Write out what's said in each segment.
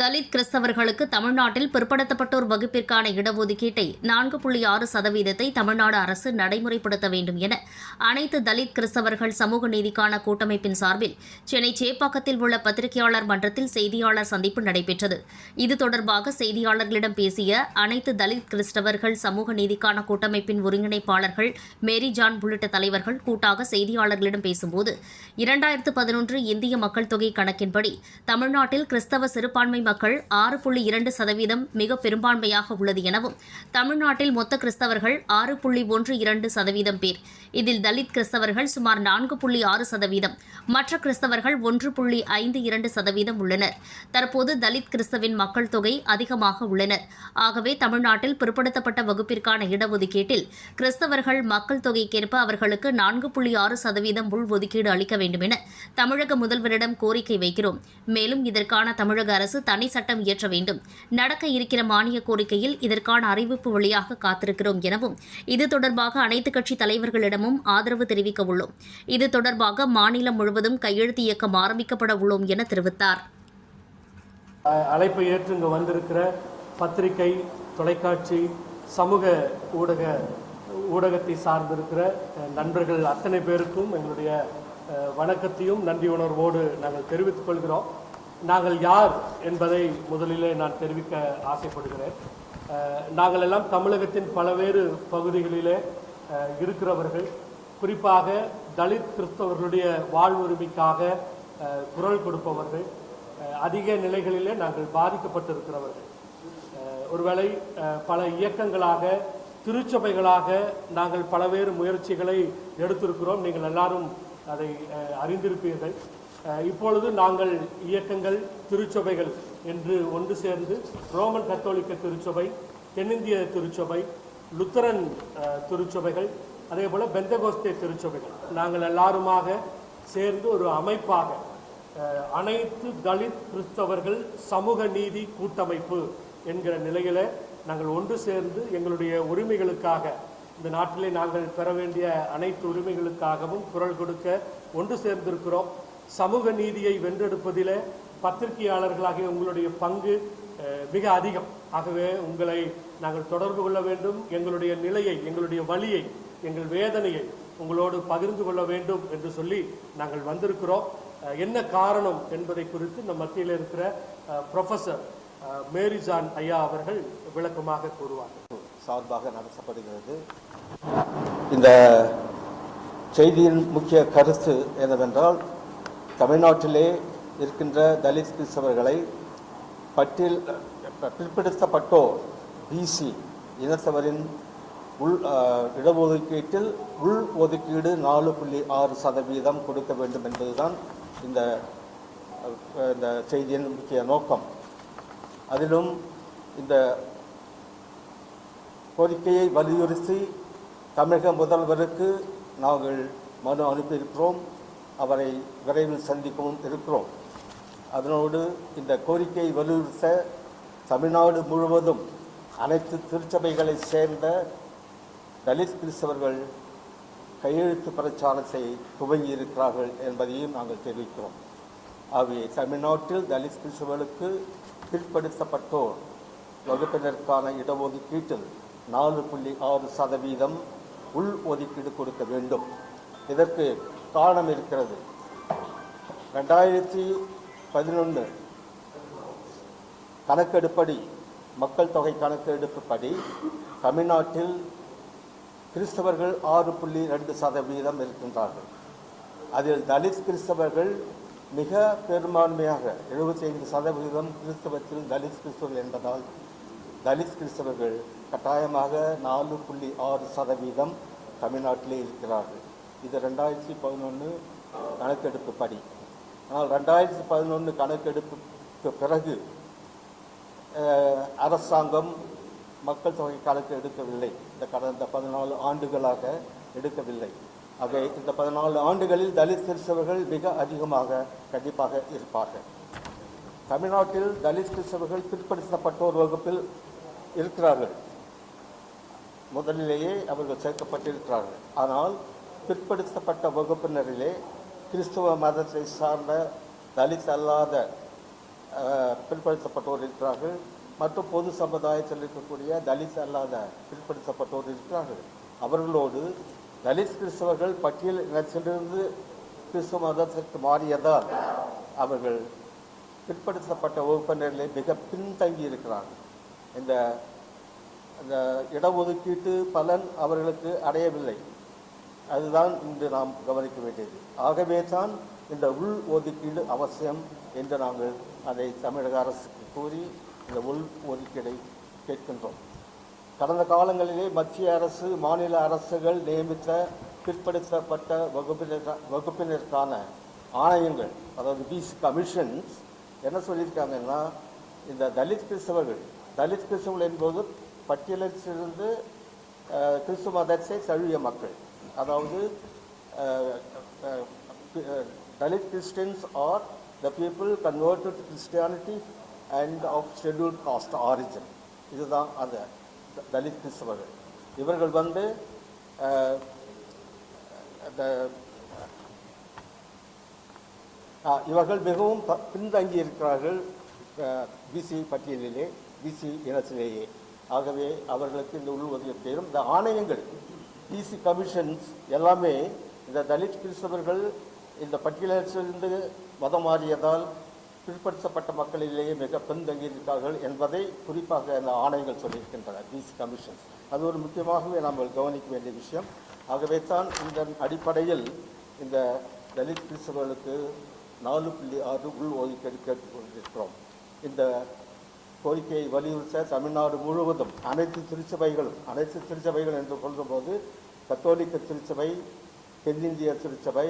தலித் கிறிஸ்தவர்களுக்கு தமிழ்நாட்டில் பிற்படுத்தப்பட்டோர் வகுப்பிற்கான இடஒதுக்கீட்டை நான்கு புள்ளி ஆறு சதவீதத்தை தமிழ்நாடு அரசு நடைமுறைப்படுத்த வேண்டும் என அனைத்து தலித் கிறிஸ்தவர்கள் சமூக நீதிக்கான கூட்டமைப்பின் சார்பில் சென்னை சேப்பாக்கத்தில் உள்ள பத்திரிகையாளர் மன்றத்தில் செய்தியாளர் சந்திப்பு நடைபெற்றது. இது தொடர்பாக செய்தியாளர்களிடம் பேசிய அனைத்து தலித் கிறிஸ்தவர்கள் சமூக நீதிக்கான கூட்டமைப்பின் ஒருங்கிணைப்பாளர்கள் மேரி ஜான் உள்ளிட்ட தலைவர்கள் கூட்டாக செய்தியாளர்களிடம் பேசும்போது இரண்டாயிரத்து பதினொன்று இந்திய மக்கள் தொகை கணக்கின்படி தமிழ்நாட்டில் கிறிஸ்தவ சிறுபான்மை மக்கள் ஆறு புள்ளி இரண்டு சதவீதம் மிக பெரும்பான்மையாக உள்ளது எனவும் தமிழ்நாட்டில் மொத்த கிறிஸ்தவர்கள் ஆறு புள்ளி ஒன்று இரண்டு சதவீதம் பேர். இதில் தலித் கிறிஸ்தவர்கள் சுமார் நான்கு புள்ளி ஆறு சதவீதம். மற்ற கிறிஸ்தவர்கள் ஒன்று புள்ளி ஐந்து இரண்டு சதவீதம் உள்ளனர். தற்போது தலித் கிறிஸ்தவின் மக்கள் தொகை அதிகமாக உள்ளனர். ஆகவே தமிழ்நாட்டில் பிற்படுத்தப்பட்ட வகுப்பிற்கான இடஒதுக்கீட்டில் கிறிஸ்தவர்கள் மக்கள் தொகைக்கேற்ப அவர்களுக்கு நான்கு புள்ளி ஆறு சதவீதம் உள்ஒதுக்கீடு அளிக்க வேண்டும் என தமிழக முதல்வரிடம் கோரிக்கை வைக்கிறோம். மேலும் இதற்கான தமிழக அரசு தனி சட்டம் இயற்ற வேண்டும். நடக்க இருக்கிற மானிய கோரிக்கையில் இதற்கான அறிவிப்பு வழியாக காத்திருக்கிறோம் எனவும் இது தொடர்பாக அனைத்துக் கட்சி தலைவர்களிடமும் ஆதரவு தெரிவிக்க உள்ளோம். இது தொடர்பாக மாநிலம் முழுவதும் கையெழுத்து இயக்கம் ஆரம்பிக்கப்பட உள்ளோம் என தெரிவித்தார். அழைப்பை ஏற்று இங்கே வந்திருக்கிற பத்திரிகை தொலைக்காட்சி சமூக ஊடக ஊடகத்தை சார்ந்திருக்கிற நண்பர்கள் அத்தனை பேருக்கும் எங்களுடைய வணக்கத்தையும் நன்றி உணர்வோடு நாங்கள் தெரிவித்துக் கொள்கிறோம். நாங்கள் யார் என்பதை முதலிலே நான் தெரிவிக்க ஆசைப்படுகிறேன். நாங்கள் எல்லாம் தமிழகத்தின் பல்வேறு பகுதிகளிலே இருக்கிறவர்கள். குறிப்பாக தலித் கிறிஸ்தவர்களுடைய வாழ்வுரிமைக்காக குரல் கொடுப்பவர்கள். அதிக நிலைகளிலே நாங்கள் பாதிக்கப்பட்டிருக்கிறவர்கள். ஒருவேளை பல இயக்கங்களாக திருச்சபைகளாக நாங்கள் பலவேறு முயற்சிகளை எடுத்திருக்கிறோம். நீங்கள் எல்லாரும் அதை அறிந்திருப்பீர்கள். இப்பொழுது நாங்கள் இயக்கங்கள் திருச்சபைகள் என்று ஒன்று சேர்ந்து ரோமன் கத்தோலிக்க திருச்சபை தென்னிந்திய திருச்சபை லுத்தரன் திருச்சபைகள் அதே போல் பெந்தகோஸ்தே திருச்சபைகள். நாங்கள் எல்லாருமாக சேர்ந்து ஒரு அமைப்பாக அனைத்து தலித் கிறிஸ்தவர்கள் சமூக நீதி கூட்டமைப்பு என்கிற நிலையில் நாங்கள் ஒன்று சேர்ந்து எங்களுடைய உரிமைகளுக்காக இந்த நாட்டிலே நாங்கள் பெற வேண்டிய அனைத்து உரிமைகளுக்காகவும் குரல் கொடுக்க ஒன்று சேர்ந்திருக்கிறோம். சமூக நீதியை வென்றெடுப்பதிலே பத்திரிகையாளர்களாகிய உங்களுடைய பங்கு அஹ், மிக அதிகம். ஆகவே உங்களை நாங்கள் தொடர்பு கொள்ள வேண்டும். எங்களுடைய நிலையை எங்களுடைய வழியை எங்கள் வேதனையை உங்களோடு பகிர்ந்து கொள்ள வேண்டும் என்று சொல்லி நாங்கள் வந்திருக்கிறோம். என்ன காரணம் என்பதை குறித்து நம் மத்தியில் இருக்கிற ப்ரொஃபஸர் மேரி ஜான் ஐயா அவர்கள் விளக்கமாக கூறுவார்கள் சார்பாக நடத்தப்படுகிறது. இந்த செய்தியின் முக்கிய கருத்து என்னவென்றால் தமிழ்நாட்டிலே இருக்கின்ற தலித் கிறிஸ்தவர்களை பட்டியல் பிற்படுத்தப்பட்டோர் பிசி இனத்தவரின் உள் இடஒதுக்கீட்டில் உள் ஒதுக்கீடு நாலு புள்ளி ஆறு சதவீதம் கொடுக்க வேண்டும் என்பதுதான் இந்த இந்த செய்தியின் முக்கிய நோக்கம். அதிலும் இந்த கோரிக்கையை வலியுறுத்தி தமிழக முதல்வருக்கு நாங்கள் மனு அனுப்பியிருக்கிறோம். அவரை விரைவில் சந்திக்கவும் இருக்கிறோம். அதனோடு இந்த கோரிக்கையை வலியுறுத்த தமிழ்நாடு முழுவதும் அனைத்து திருச்சபைகளை சேர்ந்த தலித் கிறிஸ்தவர்கள் கையெழுத்து பிரச்சாரத்தை துவங்கி இருக்கிறார்கள் என்பதையும் நாங்கள் தெரிவிக்கிறோம். ஆகவே தமிழ்நாட்டில் தலித் கிறிஸ்தவர்களுக்கு பிற்படுத்தப்பட்டோர் வகுப்பினருக்கான இடஒதுக்கீட்டில் நாலு புள்ளி ஆறு சதவீதம் உள் ஒதுக்கீடு கொடுக்க வேண்டும். இதற்கு காரணம் இருக்கிறது. ரெண்டாயிரத்தி பதினொன்று கணக்கெடுப்படி மக்கள் தொகை கணக்கெடுப்புப்படி தமிழ்நாட்டில் கிறிஸ்தவர்கள் ஆறு புள்ளி ரெண்டு சதவீதம் இருக்கின்றார்கள். அதில் தலித் கிறிஸ்தவர்கள் மிக பெரும்பான்மையாக 75% சதவீதம் கிறிஸ்தவத்தில் தலித் கிறிஸ்தவர்கள் என்பதால் தலித் கிறிஸ்தவர்கள் கட்டாயமாக நாலு புள்ளி ஆறு சதவீதம் தமிழ்நாட்டிலே இருக்கிறார்கள். இது ரெண்டாயிரத்தி பதினொன்று கணக்கெடுப்பு படி ஆனால் ரெண்டாயிரத்தி பதினொன்று கணக்கெடுப்புக்கு பிறகு அரசாங்கம் மக்கள் தொகை கணக்கு எடுக்கவில்லை. இந்த கடந்த பதினாலு ஆண்டுகளாக எடுக்கவில்லை. ஆக இந்த பதினாலு ஆண்டுகளில் தலித் கிறிஸ்தவர்கள் மிக அதிகமாக கண்டிப்பாக இருப்பார்கள். தமிழ்நாட்டில் தலித் கிறிஸ்தவர்கள் பிற்படுத்தப்பட்டோர் வகுப்பில் இருக்கிறார்கள். முதலிலேயே அவர்கள் சேர்க்கப்பட்டிருக்கிறார்கள். ஆனால் பிற்படுத்தப்பட்ட வகுப்பினரிலே கிறிஸ்துவ மதத்தை சார்ந்த தலித் அல்லாத பிற்படுத்தப்பட்டோர் இருக்கிறார்கள். மற்றும் பொது சமுதாயத்தில் இருக்கக்கூடிய தலித் அல்லாத பிற்படுத்தப்பட்டோர் இருக்கிறார்கள். அவர்களோடு தலித் கிறிஸ்தவர்கள் பட்டியல் இனத்திலிருந்து கிறிஸ்துவ மதத்திற்கு மாறியதால் அவர்கள் பிற்படுத்தப்பட்ட வகுப்பினரிலே மிக பின்தங்கி இருக்கிறார்கள். இந்த இந்த இடஒதுக்கீட்டு பலன் அவர்களுக்கு அடையவில்லை. அதுதான் இன்று நாம் கவனிக்க வேண்டியது. ஆகவே தான் இந்த உள் ஒதுக்கீடு அவசியம் என்று நாங்கள் அதை தமிழக அரசுக்கு கூறி இந்த உள் ஒதுக்கீடை கேட்கின்றோம். கடந்த காலங்களிலே மத்திய அரசு மாநில அரசுகள் நியமித்த பிற்படுத்தப்பட்ட வகுப்பினர் வகுப்பினருக்கான ஆணையங்கள் அதாவது பிசி கமிஷன்ஸ் என்ன சொல்லியிருக்காங்கன்னா இந்த தலித் கிறிஸ்தவர்கள் தலித் கிறிஸ்தவர்கள் என்பது பட்டியலில் இருந்து கிறிஸ்துவ மதத்தை தழுவிய மக்கள். அதாவது Dalit Christians are the people converted Christianity and of scheduled caste origin இதுதான் அந்த தலித் கிறிஸ்தவர்கள். இவர்கள் வந்து இவர்கள் மிகவும் ப- பின்தங்கி இருக்கிறார்கள் பிசி பட்டியலிலே பிசி இனத்திலேயே. ஆகவே அவர்களுக்கு இந்த உள் பெரும் இந்த ஆணையங்கள் டிசி கமிஷன்ஸ் எல்லாமே இந்த தலித் கிறிஸ்தவர்கள் இந்த பட்டியலிருந்து மதம் மாறியதால் பிற்படுத்தப்பட்ட மக்களிலேயே மிக பின்தங்கி இருக்கிறார்கள் என்பதை குறிப்பாக அந்த ஆணையங்கள் சொல்லியிருக்கின்றன பிசி கமிஷன்ஸ் அது ஒரு முக்கியமாகவே நாம் கவனிக்க வேண்டிய விஷயம். ஆகவே தான் இந்த அடிப்படையில் இந்த தலித் கிறிஸ்தவர்களுக்கு நாலு புள்ளி ஆறு உள் ஒதுக்கீடு கேட்டுக்கொண்டிருக்கிறோம். இந்த கோரிக்கையை வலியுறுத்த தமிழ்நாடு முழுவதும் அனைத்து திருச்சபைகளும் அனைத்து திருச்சபைகள் என்று சொல்லும்போது கத்தோலிக்க திருச்சபை தென்னிந்திய திருச்சபை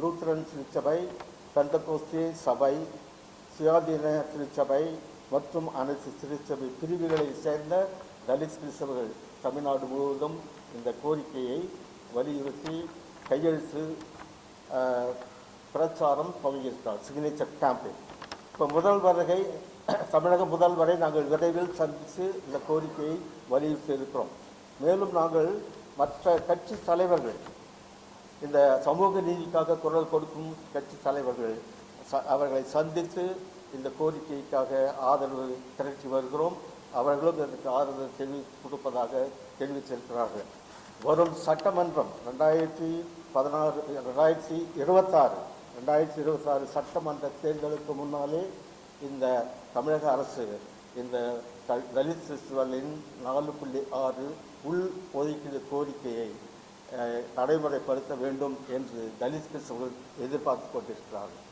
லூத்தரன் திருச்சபை பெந்தகோஸ்தே சபை சுயாதீன திருச்சபை மற்றும் அனைத்து திருச்சபை பிரிவுகளை சேர்ந்த தலித் கிறிஸ்தவர்கள் தமிழ்நாடு முழுவதும் இந்த கோரிக்கையை வலியுறுத்தி கையெழுத்து பிரச்சாரம் பங்கேற்றார் சிக்னேச்சர் கேம்பெயின் இப்போ முதல் வருகை தமிழக முதல்வரை நாங்கள் விரைவில் சந்தித்து இந்த கோரிக்கையை வலியுறுத்தி இருக்கிறோம். மேலும் நாங்கள் மற்ற கட்சி தலைவர்கள் இந்த சமூக நீதிக்காக குரல் கொடுக்கும் கட்சி தலைவர்கள் ச- அவர்களை சந்தித்து இந்த கோரிக்கைக்காக ஆதரவு திரட்டி வருகிறோம். அவர்களும் இதற்கு ஆதரவு தெரிவி கொடுப்பதாக தெரிவித்திருக்கிறார்கள். வரும் சட்டமன்றம் ரெண்டாயிரத்தி பதினாறு ரெண்டாயிரத்தி இருபத்தாறு ரெண்டாயிரத்தி இருபத்தாறு சட்டமன்ற தேர்தலுக்கு முன்னாலே இந்த தமிழக அரசு இந்த த- தலித் கிறிஸ்துவர்களின் நாலு புள்ளி ஆறு உள் ஒதுக்கீடு கோரிக்கையை நடைமுறைப்படுத்த வேண்டும் என்று தலித் கிறிஸ்தவர்கள் எதிர்பார்த்து கொண்டிருக்கிறார்கள்.